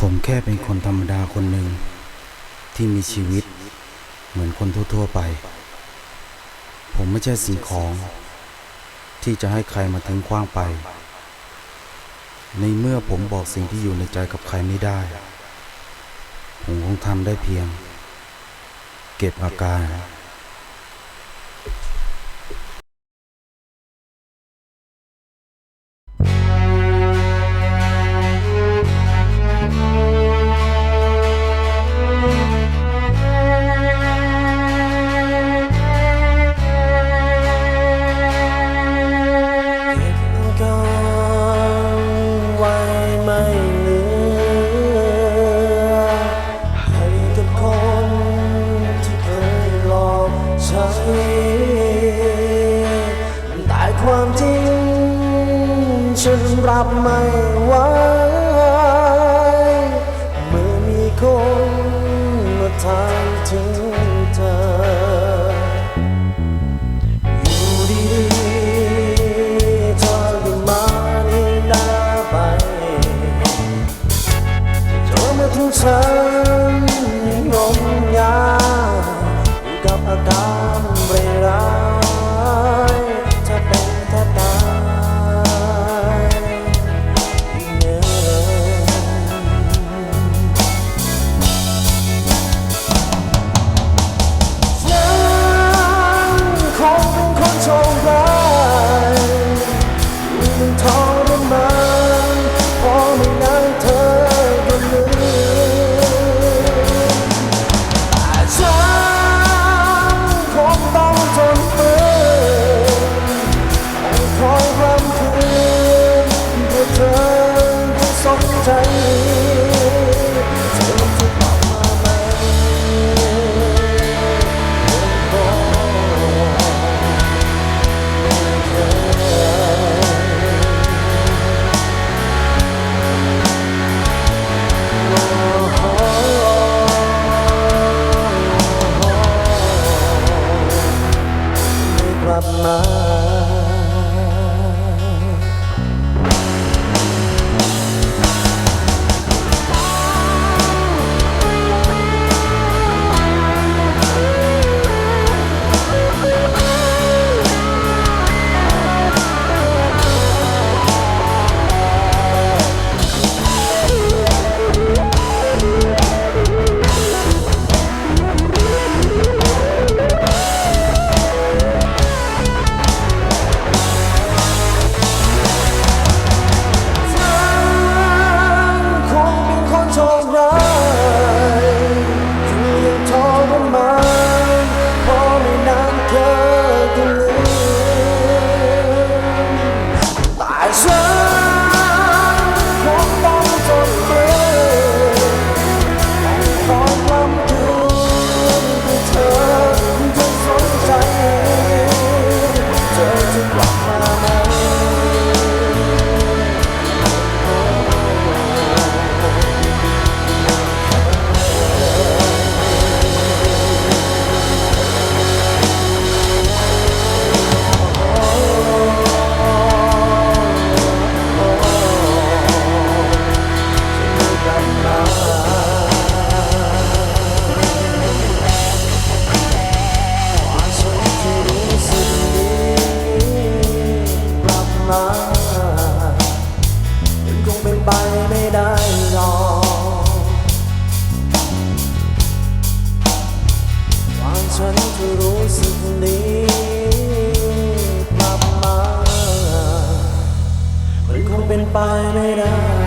ผมแค่เป็นคนธรรมดาคนหนึ่ง ที่มีชีวิต เหมือนคนทั่วๆไป ผมไม่ใช่สิ่งของ ที่จะให้ใครมาทิ้งขว้างไป ในเมื่อผมบอกสิ่งที่อยู่ในใจกับใครไม่ได้ ผมคงทำได้เพียง เก็บอาการ แต่ความจริง ฉันรับไม่ไหวเมื่อมีคนมาทางถึง buying it up.